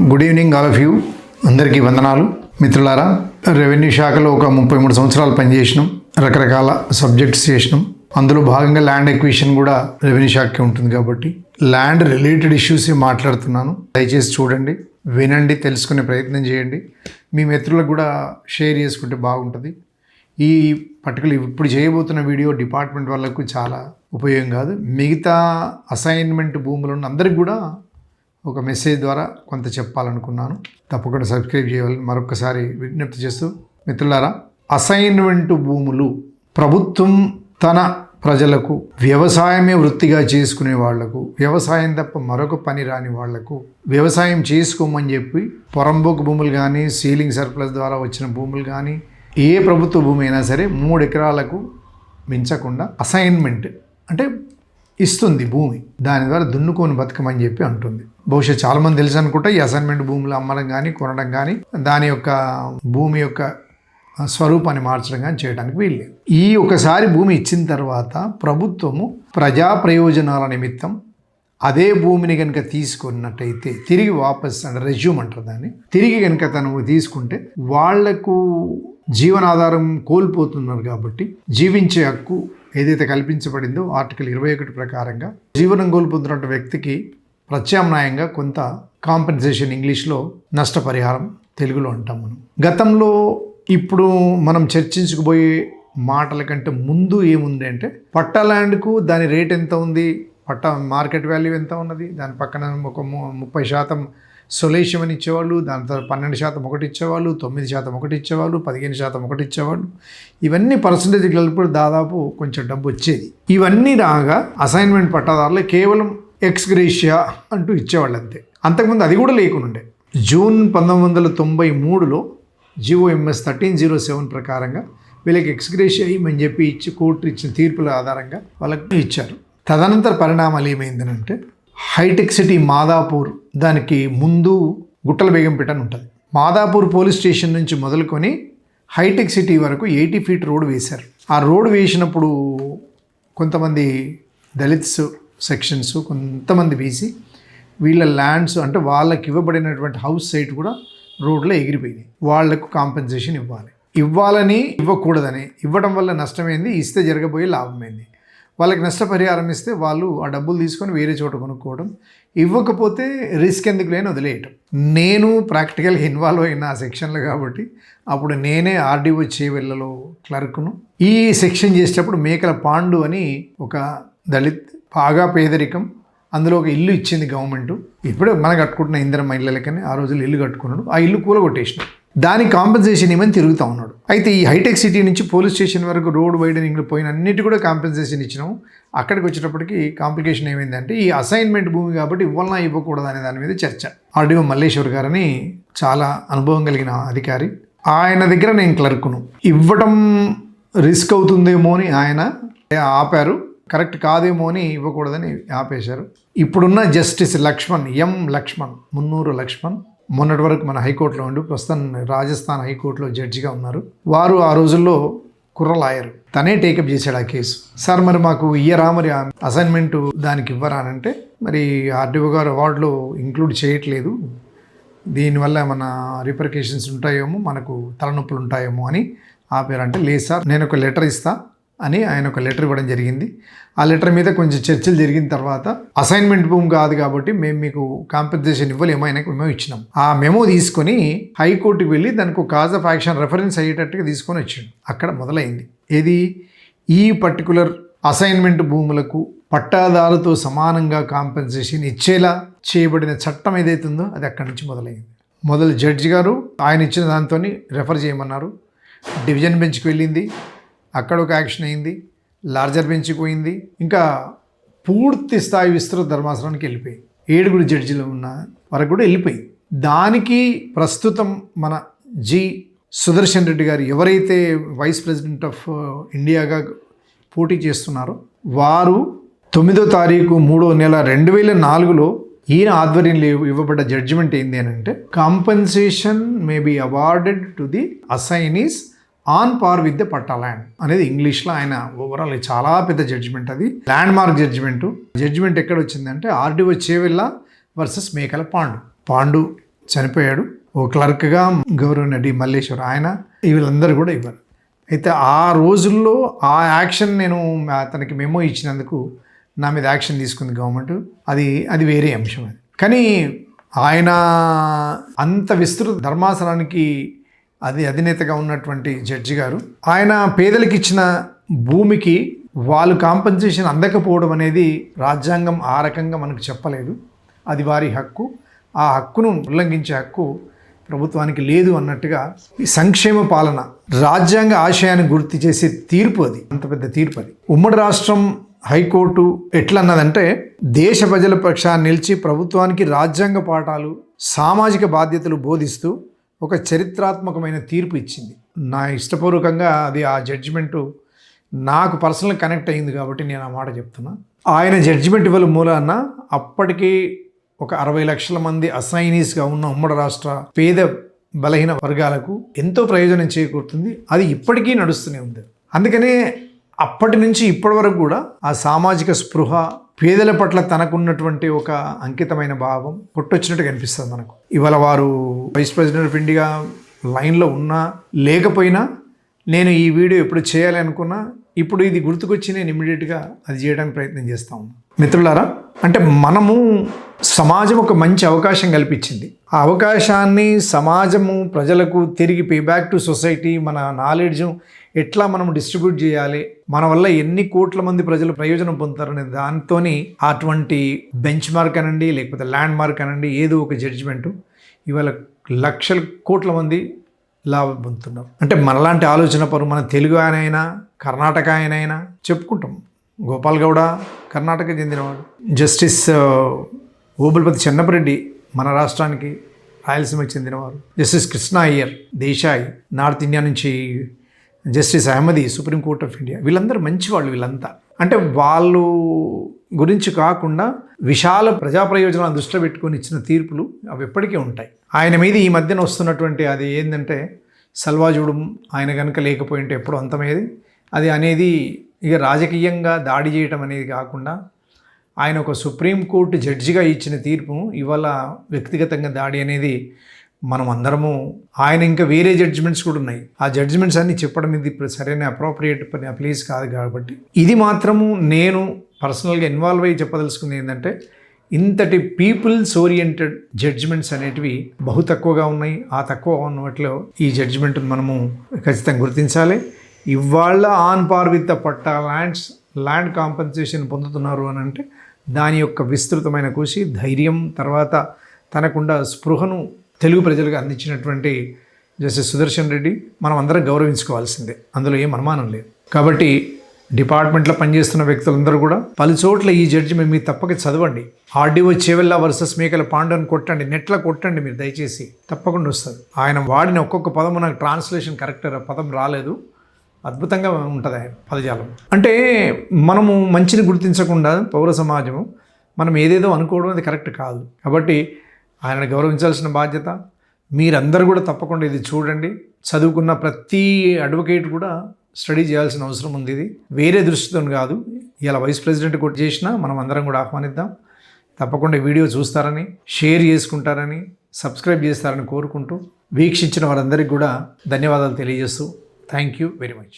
Good evening all of you అందరికీ వందనాలు. మిత్రులారా రెవెన్యూ శాఖలో ఒక ముప్పై మూడు సంవత్సరాలు పనిచేసినాం. రకరకాల సబ్జెక్ట్స్ చేసినాం. అందులో భాగంగా ల్యాండ్ ఎక్విషన్ కూడా రెవెన్యూ శాఖకి ఉంటుంది కాబట్టి ల్యాండ్ రిలేటెడ్ ఇష్యూసే మాట్లాడుతున్నాను. దయచేసి చూడండి. వినండి తెలుసుకునే ప్రయత్నం చేయండి. మీ మిత్రులకు కూడా షేర్ చేసుకుంటే బాగుంటుంది. ఈ పర్టికులర్ ఇప్పుడు చేయబోతున్న వీడియో డిపార్ట్మెంట్ వాళ్ళకు చాలా ఉపయోగం కాదు. మిగతా అసైన్మెంట్ భూములు ఉన్న అందరికి కూడా ఒక మెసేజ్ ద్వారా కొంత చెప్పాలనుకున్నాను. తప్పకుండా సబ్స్క్రైబ్ చేయాలని మరొకసారి విజ్ఞప్తి చేస్తూ మిత్రులారా అసైన్మెంట్ భూములు ప్రభుత్వం తన ప్రజలకు వ్యవసాయమే వృత్తిగా చేసుకునే వాళ్ళకు వ్యవసాయం తప్ప మరొక పని రాని వాళ్ళకు వ్యవసాయం చేసుకోమని చెప్పి పొరంబోకు భూములు కానీ సీలింగ్ సర్ప్లస్ ద్వారా వచ్చిన భూములు కానీ ఏ ప్రభుత్వ భూమి అయినా సరే మూడు ఎకరాలకు మించకుండా అసైన్మెంట్ అంటే ఇస్తుంది భూమి. దాని ద్వారా దున్నుకొని బతకమని చెప్పి అంటుంది. బహుశా చాలామంది తెలుసు అనుకుంటా ఈ అసైన్మెంట్ భూములు అమ్మడం కానీ కొనడం కానీ దాని యొక్క భూమి యొక్క స్వరూపాన్ని మార్చడం కానీ చేయడానికి వీల్లేదు. ఈ ఒకసారి భూమి ఇచ్చిన తర్వాత ప్రభుత్వము ప్రజా ప్రయోజనాల నిమిత్తం అదే భూమిని కనుక తీసుకున్నట్టయితే తిరిగి వాపస్ అంటే రెజ్యూమ్ అంటారు దాన్ని. తిరిగి కనుక తను తీసుకుంటే వాళ్ళకు జీవనాధారం కోల్పోతున్నారు కాబట్టి జీవించే హక్కు ఏదైతే కల్పించబడిందో ఆర్టికల్ ఇరవై ఒకటి ప్రకారంగా జీవనం కోల్పోతున్న వ్యక్తికి ప్రత్యామ్నాయంగా కొంత కాంపెన్సేషన్ ఇంగ్లీష్లో నష్టపరిహారం తెలుగులో అంటాం మనం. గతంలో ఇప్పుడు మనం చర్చించుకుపోయే మాటల కంటే ముందు ఏముంది అంటే పట్టా ల్యాండ్కు దాని రేట్ ఎంత ఉంది? పట్టా మార్కెట్ వాల్యూ ఎంత ఉన్నది? దాని పక్కన ఒక ముప్పై శాతం సొలేషన్ అని ఇచ్చేవాళ్ళు దాని తర్వాత పన్నెండు శాతం ఒకటి ఇచ్చేవాళ్ళు తొమ్మిది శాతం ఒకటి ఇచ్చేవాళ్ళు పదిహేను శాతం ఒకటి ఇచ్చేవాళ్ళు. ఇవన్నీ పర్సంటేజ్ కలిపి దాదాపు కొంచెం డబ్బు వచ్చేది. ఇవన్నీ రాగా అసైన్మెంట్ పట్టాదారులు కేవలం ఎక్స్గ్రేషియా అంటూ ఇచ్చేవాళ్ళు అంతే. అంతకుముందు అది కూడా లేకుండే. జూన్ పంతొమ్మిది వందల తొంభై మూడులో జిఓఎంఎస్ థర్టీన్ జీరో సెవెన్ ప్రకారంగా వీళ్ళకి ఎక్స్గ్రేషియా ఇవ్వమని చెప్పి ఇచ్చి కోర్టు ఇచ్చిన తీర్పుల ఆధారంగా వాళ్ళకి ఇచ్చారు. తదనంతర పరిణామాలు ఏమైందనంటే హైటెక్ సిటీ మాదాపూర్ దానికి ముందు గుట్టల బేగంపేట అని ఉంటుంది. మాదాపూర్ పోలీస్ స్టేషన్ నుంచి మొదలుకొని హైటెక్ సిటీ వరకు ఎయిటీ ఫీట్ రోడ్ వేశారు. ఆ రోడ్ వేసినప్పుడు కొంతమంది దళిత్స్ సెక్షన్స్ కొంతమంది బీసీ వీళ్ళ ల్యాండ్స్ అంటే వాళ్ళకి ఇవ్వబడినటువంటి హౌస్ సైట్ కూడా రోడ్లో ఎగిరిపోయింది. వాళ్ళకు కాంపెన్సేషన్ ఇవ్వాలి. ఇవ్వాలని ఇవ్వకూడదని ఇవ్వడం వల్ల నష్టమైంది ఇస్తే జరగబోయే లాభమైంది. వాళ్ళకి నష్టపరిహారం ఇస్తే వాళ్ళు ఆ డబ్బులు తీసుకొని వేరే చోట కొనుక్కోవడం. ఇవ్వకపోతే రిస్క్ ఎందుకు లేని వదిలేయటం. నేను ప్రాక్టికల్గా ఇన్వాల్వ్ అయిన ఆ సెక్షన్లు కాబట్టి అప్పుడు నేనే ఆర్డీఓ చేవెళ్ళలో క్లర్క్ను. ఈ సెక్షన్ చేసేటప్పుడు మేకల పాండు అని ఒక దళిత్ బాగా పేదరికం అందులో ఒక ఇల్లు ఇచ్చింది గవర్నమెంట్. ఇప్పుడే మనం కట్టుకుంటున్న ఇందిరమ్మ ఇళ్ళకని ఆ రోజులు ఇల్లు కట్టుకున్నాడు. ఆ ఇల్లు కూలగొట్టేసిన దానికి కాంపెన్సేషన్ ఇవ్వని తిరుగుతూ ఉన్నాడు. అయితే ఈ హైటెక్ సిటీ నుంచి పోలీస్ స్టేషన్ వరకు రోడ్ వైడనింగ్ పోయిన అన్నిటి కూడా కాంపెన్సేషన్ ఇచ్చినాము అక్కడికి వచ్చేటప్పటికి కాంప్లికేషన్ ఏమైందంటే ఈ అసైన్మెంట్ భూమి కాబట్టి ఇవ్వాలన్నా ఇవ్వకూడదు అనే దాని మీద చర్చ. ఆర్డీఓ మల్లేశ్వర్ గారని చాలా అనుభవం కలిగిన అధికారి. ఆయన దగ్గర నేను క్లర్కును. ఇవ్వటం రిస్క్ అవుతుందేమో అని ఆయన ఆపారు. కరెక్ట్ కాదేమో అని ఇవ్వకూడదని ఆపేశారు. ఇప్పుడున్న జస్టిస్ లక్ష్మణ్ ఎం లక్ష్మణ్ మున్నూరు లక్ష్మణ్ మొన్నటి వరకు మన హైకోర్టులో ఉండి ప్రస్తుతం రాజస్థాన్ హైకోర్టులో జడ్జిగా ఉన్నారు. వారు ఆ రోజుల్లో కుర్ర లాయర్. తనే టేకప్ చేశాడు ఆ కేసు. సార్ మరి మాకు ఇయ్యరా మరి అసైన్మెంట్ దానికి ఇవ్వరా? అని అంటే మరి ఆర్డీఓ గారు అవార్డులో ఇంక్లూడ్ చేయట్లేదు. దీనివల్ల ఏమన్నా రిపర్కేషన్స్ ఉంటాయేమో మనకు తలనొప్పులు ఉంటాయేమో అని ఆపారంటే లేదు సార్ నేను ఒక లెటర్ ఇస్తాను అని ఆయన ఒక లెటర్ ఇవ్వడం జరిగింది. ఆ లెటర్ మీద కొంచెం చర్చలు జరిగిన తర్వాత అసైన్మెంట్ భూమి కాదు కాబట్టి మేము మీకు కాంపెన్సేషన్ ఇవ్వలేము ఆయనకు మేము ఇచ్చినాం. ఆ మెమో తీసుకొని హైకోర్టుకి వెళ్ళి దానికి కాజ్ ఆఫ్ యాక్షన్ రెఫరెన్స్ అయ్యేటట్టుగా తీసుకొని వచ్చాడు. అక్కడ మొదలైంది. ఏది? ఈ పర్టికులర్ అసైన్మెంట్ భూములకు పట్టాదారుతో సమానంగా కాంపెన్సేషన్ ఇచ్చేలా చేయబడిన చట్టం ఏదైతే ఉందో అది అక్కడి నుంచి మొదలైంది. మొదలు జడ్జి గారు ఆయన ఇచ్చిన దాంతో రెఫర్ చేయమన్నారు. డివిజన్ బెంచ్కి వెళ్ళింది. అక్కడ ఒక యాక్షన్ అయింది లార్జర్ పెంచిపోయింది పోయింది ఇంకా పూర్తి స్థాయి విస్తృత ధర్మాసనానికి వెళ్ళిపోయింది ఏడుగురు జడ్జిలు ఉన్న వరకు కూడా వెళ్ళిపోయింది దానికి ప్రస్తుతం మన జి సుదర్శన్ రెడ్డి గారు ఎవరైతే వైస్ ప్రెసిడెంట్ ఆఫ్ ఇండియాగా పోటీ చేస్తున్నారో వారు తొమ్మిదో తారీఖు మూడో నెల రెండు వేల నాలుగులో ఈయన ఆధ్వర్యంలో ఇవ్వబడ్డ జడ్జిమెంట్ ఏంది అని అంటే compensation may be awarded to the assignees on par with the patta land అనేది ఇంగ్లీష్లో ఆయన ఓవరాల్ చాలా పెద్ద జడ్జిమెంట్ అది. ల్యాండ్ మార్క్ జడ్జిమెంటు జడ్జిమెంట్ ఎక్కడ వచ్చిందంటే ఆర్డీఓ చేవెళ్ళ వర్సెస్ మేకల పాండు పాండు చనిపోయాడు. ఓ క్లర్క్గా గౌరవ డి మల్లేశ్వర్ ఆయన వీళ్ళందరూ కూడా ఇవ్వరు. అయితే ఆ రోజుల్లో ఆ యాక్షన్ నేను అతనికి మెమో ఇచ్చినందుకు నా మీద యాక్షన్ తీసుకుంది గవర్నమెంట్ అది అది వేరే అంశం అది. కానీ ఆయన అంత విస్తృత ధర్మాసనానికి అది అధినేతగా ఉన్నటువంటి జడ్జి గారు. ఆయన పేదలకు ఇచ్చిన భూమికి వాళ్ళు కాంపన్సేషన్ అందకపోవడం అనేది రాజ్యాంగం ఆ రకంగా మనకు చెప్పలేదు. అది వారి హక్కు. ఆ హక్కును ఉల్లంఘించే హక్కు ప్రభుత్వానికి లేదు అన్నట్టుగా ఈ సంక్షేమ పాలన రాజ్యాంగ ఆశయాన్ని గుర్తు చేసే తీర్పు అది. అంత పెద్ద తీర్పు అది. ఉమ్మడి రాష్ట్రం హైకోర్టు ఎట్లా అన్నదంటే దేశ ప్రజల పక్షాన్ని నిలిచి ప్రభుత్వానికి రాజ్యాంగ పాఠాలు సామాజిక బాధ్యతలు బోధిస్తూ ఒక చరిత్రాత్మకమైన తీర్పు ఇచ్చింది. నా ఇష్టపూర్వకంగా అది ఆ జడ్జిమెంటు నాకు పర్సనల్ కనెక్ట్ అయింది కాబట్టి నేను ఆ మాట చెప్తున్నా. ఆయన జడ్జిమెంట్ ఇవ్వల మూలాన అప్పటికీ ఒక అరవై లక్షల మంది అసైనీస్గా ఉన్న ఉమ్మడి రాష్ట్ర పేద బలహీన వర్గాలకు ఎంతో ప్రయోజనం చేకూరుతుంది. అది ఇప్పటికీ నడుస్తూనే ఉంది. అందుకనే అప్పటి నుంచి ఇప్పటి వరకు కూడా ఆ సామాజిక స్పృహ పేదల పట్ల తనకున్నటువంటి ఒక అంకితమైన భావం కొట్టొచ్చినట్టు కనిపిస్తుంది మనకు. ఇవాళ వారు వైస్ ప్రెసిడెంట్ ఆఫ్ ఇండియా లైన్లో ఉన్నా లేకపోయినా నేను ఈ వీడియో ఎప్పుడు చేయాలి అనుకున్నా ఇప్పుడు ఇది గుర్తుకొచ్చి నేను ఇమీడియట్గా అది చేయడానికి ప్రయత్నం చేస్తాం మిత్రులారా అంటే మనము సమాజం ఒక మంచి అవకాశం కల్పించింది. ఆ అవకాశాన్ని సమాజము ప్రజలకు తిరిగి పే బ్యాక్ టు సొసైటీ మన నాలెడ్జ్ ఎట్లా మనం డిస్ట్రిబ్యూట్ చేయాలి? మన వల్ల ఎన్ని కోట్ల మంది ప్రజలు ప్రయోజనం పొందుతారనే దాంతో అటువంటి బెంచ్ మార్క్ అనండి లేకపోతే ల్యాండ్ మార్క్ అనండి ఏదో ఒక జడ్జిమెంటు ఇవాళ లక్షల కోట్ల మంది లాభం పొందుతున్నారు. అంటే మనలాంటి ఆలోచన పరు మన తెలుగు ఆయన అయినా కర్ణాటక ఆయన అయినా చెప్పుకుంటాం. గోపాల్ గౌడ కర్ణాటక చెందినవాడు. జస్టిస్ ఓబుల్పతి చెన్నపరెడ్డి మన రాష్ట్రానికి రాయలసీమకి చెందినవారు. Justice Krishna Iyer Desai north India నుంచి justice supreme supreme court of India వీళ్ళందరూ మంచివాళ్ళు వీళ్ళంతా. అంటే వాళ్ళు గురించి కాకుండా విశాల ప్రజా ప్రయోజనాలను దృష్టిలో పెట్టుకొని ఇచ్చిన తీర్పులు అవి ఎప్పటికీ ఉంటాయి. ఆయన మీద ఈ మధ్యన వస్తున్నటువంటి అది ఏంటంటే సల్వాజుడు ఆయన కనుక లేకపోయింటే ఎప్పుడు అంతమేది? అది అనేది ఇక రాజకీయంగా దాడి చేయటం అనేది కాకుండా ఆయన ఒక సుప్రీంకోర్టు జడ్జిగా ఇచ్చిన తీర్పు ఇవాళ వ్యక్తిగతంగా దాడి అనేది మనం అందరము ఆయన ఇంకా వేరే జడ్జిమెంట్స్ కూడా ఉన్నాయి. ఆ జడ్జిమెంట్స్ అన్ని చెప్పడం ఇది ఇప్పుడు సరైన అప్రోప్రియేట్ పని ప్లేస్ కాదు కాబట్టి. ఇది మాత్రము నేను పర్సనల్గా ఇన్వాల్వ్ అయ్యి చెప్పదలుచుకుంది ఏంటంటే ఇంతటి పీపుల్స్ ఓరియంటెడ్ జడ్జిమెంట్స్ అనేటివి బహు తక్కువగా ఉన్నాయి. ఆ తక్కువ ఉన్న వాటిలో ఈ జడ్జిమెంట్ మనము ఖచ్చితంగా గుర్తించాలి. ఇవాళ on par with the patta lands land compensation పొందుతున్నారు అని అంటే దాని యొక్క విస్తృతమైన కృషి ధైర్యం తర్వాత తనకుండా స్పృహను తెలుగు ప్రజలకు అందించినటువంటి జస్టిస్ సుదర్శన్ రెడ్డి మనం అందరం గౌరవించుకోవాల్సిందే. అందులో ఏం అనుమానం లేదు. కాబట్టి డిపార్ట్మెంట్లో పనిచేస్తున్న వ్యక్తులందరూ కూడా పలు చోట్ల ఈ జడ్జి మీరు తప్పక చదవండి. ఆర్డీఓ చేవెల్లా వర్సెస్ మేకల పాండవని కొట్టండి నెట్లో కొట్టండి మీరు దయచేసి. తప్పకుండా వస్తుంది. ఆయన వాడిన ఒక్కొక్క పదము నాకు ట్రాన్స్లేషన్ కరెక్ట్ పదం రాలేదు. అద్భుతంగా ఉంటుంది ఆయన పదజాలం. అంటే మనము మంచిని గుర్తించకుండా పౌర సమాజము మనం ఏదేదో అనుకోవడం అది కరెక్ట్ కాదు. కాబట్టి ఆయన గౌరవించాల్సిన బాధ్యత. మీరందరూ కూడా తప్పకుండా ఇది చూడండి. చదువుకున్న ప్రతి అడ్వకేట్ కూడా స్టడీ చేయాల్సిన అవసరం ఉంది ఇది. వేరే దృష్టితో కాదు. ఇలా వైస్ ప్రెసిడెంట్ కూడా చేసినా మనం అందరం కూడా ఆహ్వానిద్దాం. తప్పకుండా వీడియో చూస్తారని షేర్ చేసుకుంటారని సబ్స్క్రైబ్ చేస్తారని కోరుకుంటూ వీక్షించిన వారందరికీ కూడా ధన్యవాదాలు తెలియజేస్తూ థ్యాంక్ యూ వెరీ మచ్.